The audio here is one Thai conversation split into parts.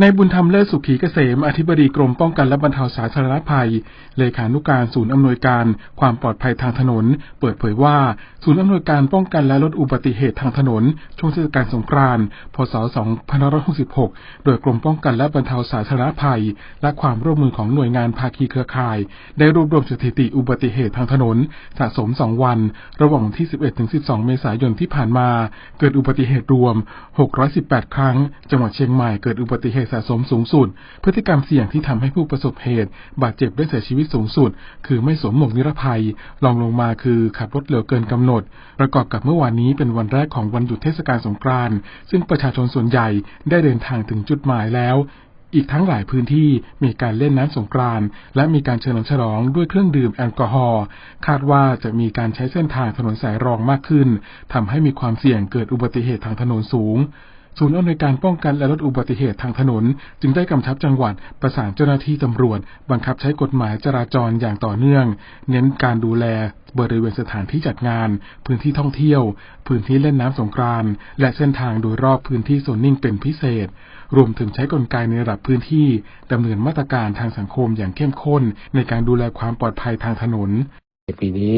ในายบุญธรรมเลิศสุขีเกษม อธิบดีกรมป้องกันและบรรเทาสาธารณภัย เลขานุการศูนย์อำนวยการความปลอดภัยทางถนน เปิดเผยว่า ศูนย์อำนวยการป้องกันและลดอุบัติเหตุทางถนน ช่วงเทศกาลสงกรานต์ พศ 2566 โดยกรมป้องกันและบรรเทาสาธารณภัย และความร่วมมือของหน่วยงานภาคีเครือข่าย ได้รวบรวมสถิติอุบัติเหตุทางถนน สะสม 2 วัน ระหว่างที่ 11-12 เมษายนที่ผ่านมา เกิดอุบัติเหตุรวม 618 ครั้ง จังหวัดเชียงใหม่เกิดอุบัติเหตุสะสมสูงสุด พฤติกรรมเสี่ยงที่ทำให้ผู้ประสบเหตุ บาดเจ็บและเสียชีวิตสูงสุด คือไม่สวมหมวกนิรภัยรองลงมาคือขับรถเร็วเกินกำหนด ประกอบกับเมื่อวานนี้เป็นวันแรกของวันหยุดเทศกาลสงกรานต์ซึ่งประชาชนส่วนใหญ่ได้เดินทางถึงจุดหมายแล้วอีกทั้งหลายพื้นที่มีการเล่นน้ำสงกรานต์และมีการเฉลิมฉลองด้วยเครื่องดื่มแอลกอฮอล์คาดว่าจะมีการใช้เส้นทางถนนสายรองมากขึ้นทำให้มีความเสี่ยงเกิดอุบัติเหตุทางถนนสูง ศูนย์อำนวยการป้องกันและลดอุบัติเหตุทางถนน จึงได้กำชับจังหวัดประสานเจ้าหน้าที่ตำรวจ บังคับใช้กฎหมายจราจรอย่างต่อเนื่อง เน้นการดูแลบริเวณสถานที่จัดงาน พื้นที่ท่องเที่ยว พื้นที่เล่นน้ำสงกรานต์และเส้นทางโดยรอบพื้นที่โซนนิ่งเป็นพิเศษ รวมถึงใช้กลไกในระดับพื้นที่ดำเนินมาตรการทางสังคมอย่างเข้มข้น ในการดูแลความปลอดภัยทางถนนในปีนี้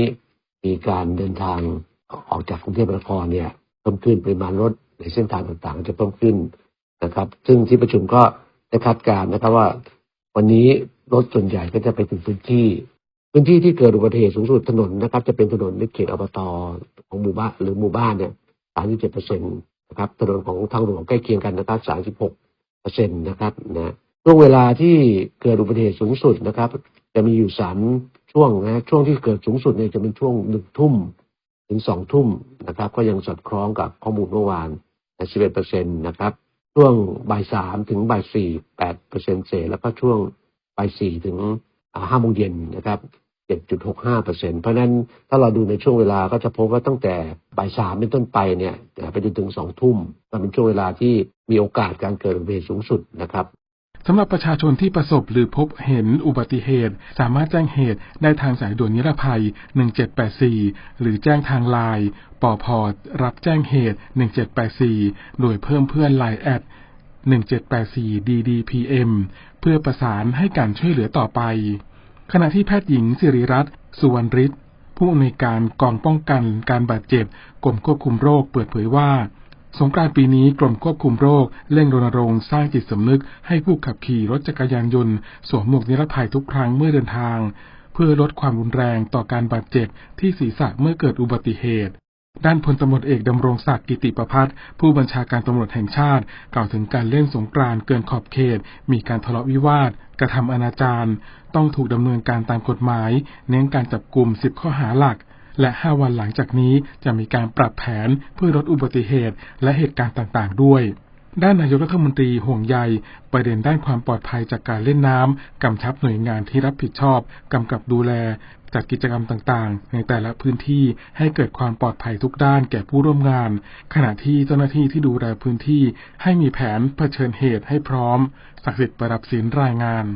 มีการเดินทางออกจากกรุงเทพมหานครเนี่ยเพิ่มขึ้นปริมาณรถ ในเส้นทางต่างๆ จะเพิ่มขึ้นนะครับ ซึ่งที่ประชุมก็ได้คาดการณ์นะครับว่า วันนี้รถส่วนใหญ่ก็จะไปถึงพื้นที่ พื้นที่ที่เกิดอุบัติเหตุสูงสุดถนนนะครับ จะเป็นถนนในเขตอบตของหมู่บ้านหรือหมู่บ้านเนี่ย37เปอร์เซ็นต์นะครับถนนของทางหลวงใกล้เคียงกันนะครับ36เปอร์เซ็นต์นะครับนะช่วงเวลาที่เกิดอุบัติเหตุสูงสุดนะครับ จะมีอยู่สามช่วงนะช่วงที่เกิดสูงสุดเนี่ยจะเป็นช่วงหนึ่งทุ่มถึงสองทุ่มนะครับ ก็ยังสอดคล้องกับข้อมูลเมื่อวาน สิบเปอร์เซ็นตนะครับ ช่วงบ่ายสามถึงบ่ายสี่แปดเปอร์เซ็นต์เศษแล้วก็ช่วงบ่ายสี่ถึงห้าโมงเย็นนะครับเจ็ดจุดหกห้าเปอร์เซ็นเพราะฉะนั้นถ้าเราดูในช่วงเวลาก็จะพบว่าตั้งแต่บ่ายสามเป็นต้นไปเนี่ยไปจนถึงสองทุ่มมันเป็นช่วงเวลาที่มีโอกาสการเกิดอุบัติเหตุสูงสุดนะครับ สำหรับประชาชนที่ประสบหรือพบเห็นอุบัติเหตุ สามารถแจ้งเหตุได้ทางสายด่วนนิรภัย 1784 หรือแจ้งทางไลน์ปอพอรับแจ้งเหตุ 1784 โดยเพิ่มเพื่อนไลน์แอด 1784 DDPM เพื่อประสานให้การช่วยเหลือต่อไป ขณะที่แพทย์หญิงสิริรัตน์สุวรรณฤทธิ์ผู้อำนวยการกองป้องกันการบาดเจ็บกรมควบคุมโรคเปิดเผยว่า สงกรานต์ปีนี้กรมควบคุมโรคเร่งรณรงค์สร้างจิตสำนึกให้ผู้ขับขี่รถจักรยานยนต์สวมหมวกนิรภัยทุกครั้งเมื่อเดินทาง เพื่อลดความรุนแรงต่อการบาดเจ็บที่ศีรษะเมื่อเกิดอุบัติเหตุ ด้านพลตำรวจเอกดำรงศักดิ์กิติประพัฒน์ผู้บัญชาการตำรวจแห่งชาติ กล่าวถึงการเล่นสงกรานต์เกินขอบเขต มีการทะเลาะวิวาท กระทำอนาจารต้องถูกดำเนินการตามกฎหมาย เน้นการจับกลุ่ม10ข้อหาหลัก และ 5 วันหลังจากนี้จะมีการปรับแผนเพื่อลดอุบัติเหตุและเหตุการณ์ต่างๆ ด้วยด้านนายกรัฐมนตรีห่วงใยประเด็นด้านความปลอดภัยจากการเล่นน้ำกำชับหน่วยงานที่รับผิดชอบกำกับดูแล จัดกิจกรรมต่างๆ ในแต่ละพื้นที่ให้เกิดความปลอดภัยทุกด้านแก่ผู้ร่วมงาน ขณะที่เจ้าหน้าที่ที่ดูแลพื้นที่ให้มีแผนเผชิญเหตุให้พร้อม ศักดิ์สิทธิ์ประดับศิลรายงาน